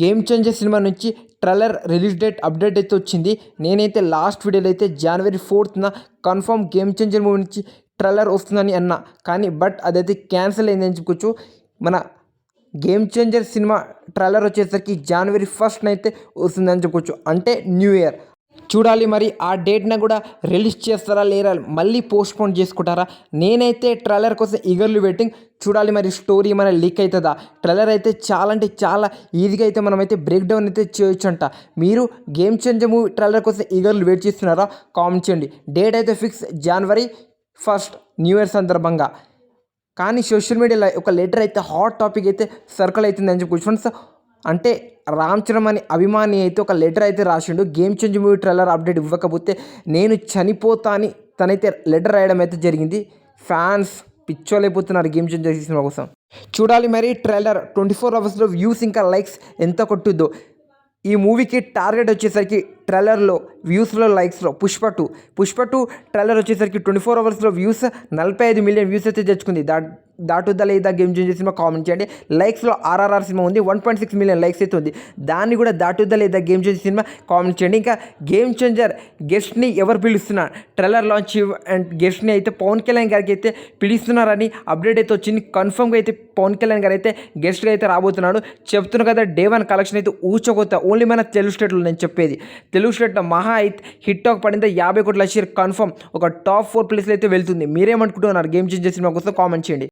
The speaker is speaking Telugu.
గేమ్ చేంజర్ సినిమా నుంచి ట్రైలర్ రిలీజ్ డేట్ అప్డేట్ అయితే వచ్చింది. నేనైతే లాస్ట్ వీడియోలో అయితే జనవరి ఫోర్త్న కన్ఫర్మ్ గేమ్ చేంజర్ మూవీ నుంచి ట్రైలర్ వస్తుందని అన్నా. కానీ బట్ అదైతే క్యాన్సిల్ అయిందని చెప్పుకోవచ్చు. మన గేమ్ చేంజర్ సినిమా ట్రైలర్ వచ్చేసరికి జనవరి ఫస్ట్నైతే అయితే వస్తుందని చెప్పుకోవచ్చు. అంటే న్యూ ఇయర్ చూడాలి మరి ఆ డేట్న కూడా రిలీజ్ చేస్తారా లేరా మళ్ళీ పోస్ట్పోన్ చేసుకుంటారా? నేనైతే ట్రైలర్ కోసం ఈగర్లీ వెయిటింగ్. చూడాలి మరి స్టోరీ మన లీక్ అవుతుందా? ట్రైలర్ అయితే చాలా అంటే చాలా ఈజీగా అయితే మనం అయితే బ్రేక్ డౌన్ అయితే చేయొచ్చు అంట మీరు గేమ్ చేంజర్ మూవీ ట్రైలర్ కోసం ఈగర్లు వెయిట్ చేస్తున్నారా? కామెంట్ చేయండి. డేట్ అయితే ఫిక్స్ జనవరి ఫస్ట్ న్యూ ఇయర్ సందర్భంగా. కానీ సోషల్ మీడియాలో ఒక లెటర్ అయితే హాట్ టాపిక్ అయితే సర్కిల్ అవుతుంది అని చెప్పి ఫ్రెండ్స్ అంటే రామ్ చరణ్ అని అభిమాని అయితే ఒక లెటర్ అయితే రాసిండు. Game change movie trailer update ఇవ్వకపోతే నేను చనిపోతా అని తనైతే లెటర్ రాయడం అయితే జరిగింది. ఫ్యాన్స్ పిచ్చోలైపోతున్నారు గేమ్ చేంజ్ సినిమా కోసం. చూడాలి మరి ట్రైలర్ ట్వంటీ ఫోర్ అవర్స్లో వ్యూస్ ఇంకా లైక్స్ ఎంత కొట్టుద్దో. ఈ మూవీకి టార్గెట్ వచ్చేసరికి ట్రైలర్లో వ్యూస్లో లైక్స్లో Pushpa two Pushpa two trailer వచ్చేసరికి ట్వంటీ ఫోర్ అవర్స్లో వ్యూస్ నలభై ఐదు మిలియన్ వ్యూస్ అయితే తెచ్చుకుంది. దా దాటుద్దలేదా గేమ్ చేంజర్ సినిమా కామెంట్ చేయండి. లైక్స్లో ఆర్ఆర్ఆర్ సినిమా ఉంది. One point six million likes అయితే ఉంది. దాన్ని కూడా దాటుద్దా గేమ్ చేంజర్ సినిమా కామెంట్ చేయండి. ఇంకా గేమ్ చేంజర్ గెస్ట్ని ఎవరు పిలుస్తున్నారు ట్రైలర్ లాంచ్ అండ్ గెస్ట్ని అయితే పవన్ కళ్యాణ్ గారికి అయితే పిలుస్తున్నారని అప్డేట్ అయితే వచ్చింది. కన్ఫర్మ్గా అయితే పవన్ కళ్యాణ్ గారు అయితే గెస్ట్గా అయితే రాబోతున్నాడు. చెప్తున్నా కదా డే వన్ కలెక్షన్ అయితే ఊచకొత్త. ఓన్లీ మన తెలుగు స్టేట్లో నేను చెప్పేది. తెలుగు స్టేట్లో మహా అయితే హిట్ టాక్ పడింది. యాభై కోట్ల షేర్ కన్ఫర్మ్ ఒక టాప్ ఫోర్ ప్లేస్లో అయితే వెళ్తుంది. మీరేమనుకుంటున్నారు? గేమ్ చేంజ్ సినిమా కోసం కామెంట్ చేయండి.